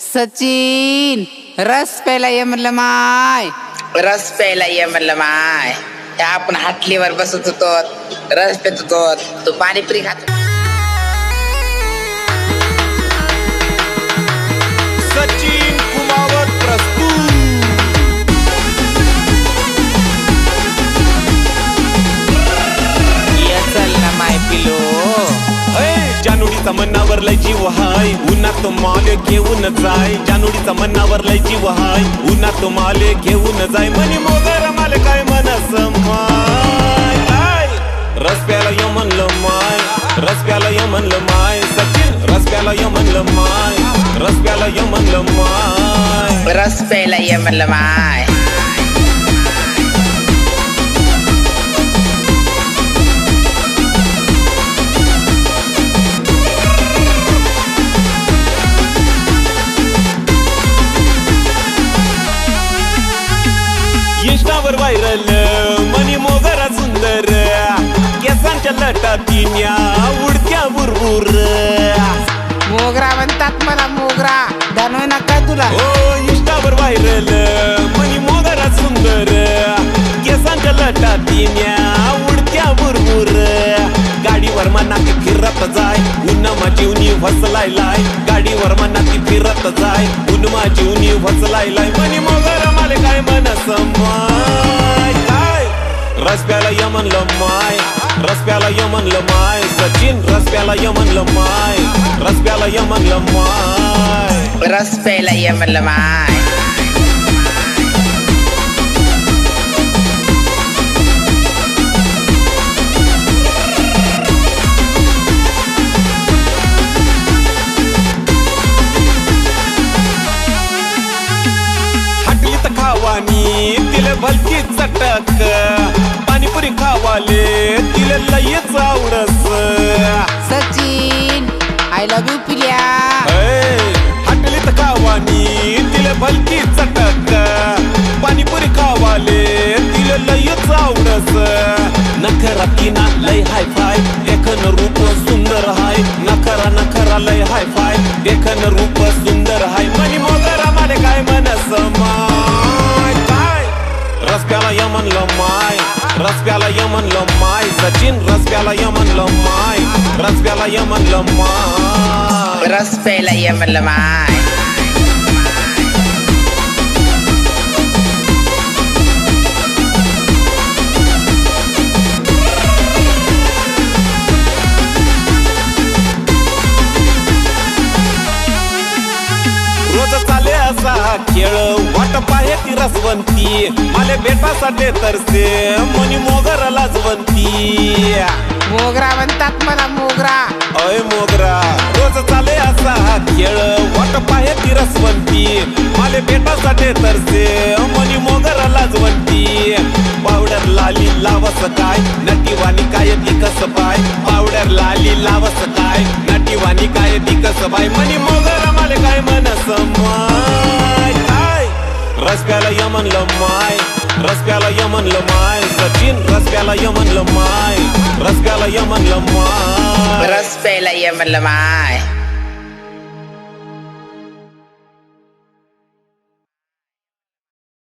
सचिन रस प्यायला ये म्हणलं माय. रस प्यायला ये म्हणलं माय. त्या आपण हाटलीवर बसत होतो रस पेत होतो. तू पाणीपुरी खात जीव हाय. उन्हात तुम्हाला माल घेऊन जाय. जानुडीचा मनावर लय जीव हाय. उन्हात तुम्हाला माल घेऊन जाय. म्हणे मोगर माल काय मनस माय? काय? रस य म्हणलं माय. रस प्याला य म्हणलं माय. सचिन रस प्याला य म्हणलं माय. रस प्याला य म्हणलं माय. रस प्यायला ये म्हणलं माय. इंस्टावर व्हायरल मनी मोगरा सुंदर. केसांच्या लटा तिन्या उडत्या बुरबुर. मोगरा म्हणतात मला मोगरा ना काय तुला. ओ इंस्टावर व्हायरल मनी मोगरा सुंदर. केसांच्या लटा तिन्या उडत्या बुरबुर. गाडीवर मना ती फिरत जाय उन्नमा जीवनी भसलाय लाय गाडीवर मना ती फिरत जाय उन्मा जीवनी भसलाय लाय मनी मोगरा माले काय मन काय रस्त्याला य म्हणलं माय. रस्त्याला य म्हणलं माय. सचिन रस्त्याला य म्हणलं माय. रस्त्याला य म्हणलं माय. रस प्यायला ये म्हणलं माय. हाटली तर खावानी तिले भलती चटक लयच नखरा किना लय हाय फाय देखन रूप सुंदर हाय. नखरा नखरा लय हाय फाय देखन रूप सुंदर हाय. मनी मोगरा माले काय मनस माय? काय? रस्त्याला यमन म्हणलं माय. रस्त्याला य म्हणलं माय. सचिन रस्त्याला य म्हणलं माय. रस्त्याला य म्हणलं माय. रस प्यायला ये म्हणलं माय. असा खेळ वाट पाहे ती रसवंती. माले भेटासाठी तरसे मनी मोगर लाजवंती मोगरा म्हणतात मला मोगरा. अय मोगरा रोज चाले असा खेळ वाट पाहे ती रसवंती. माले भेटासाठी तरसे मनी मोगर लाजवंती पावडर लाली लावस काय नटीवाणी काय ती कस पाय? पावडर लाली लावस काय नटीवाणी काय ती कस पाय? मनी म्हणलं माय. रस्त्याला य म्हणलं माय. सचिन रस्त्याला य म्हणलं माय. रस्त्याला य म्हणलं माय. रस प्यायला ये म्हणलं माय.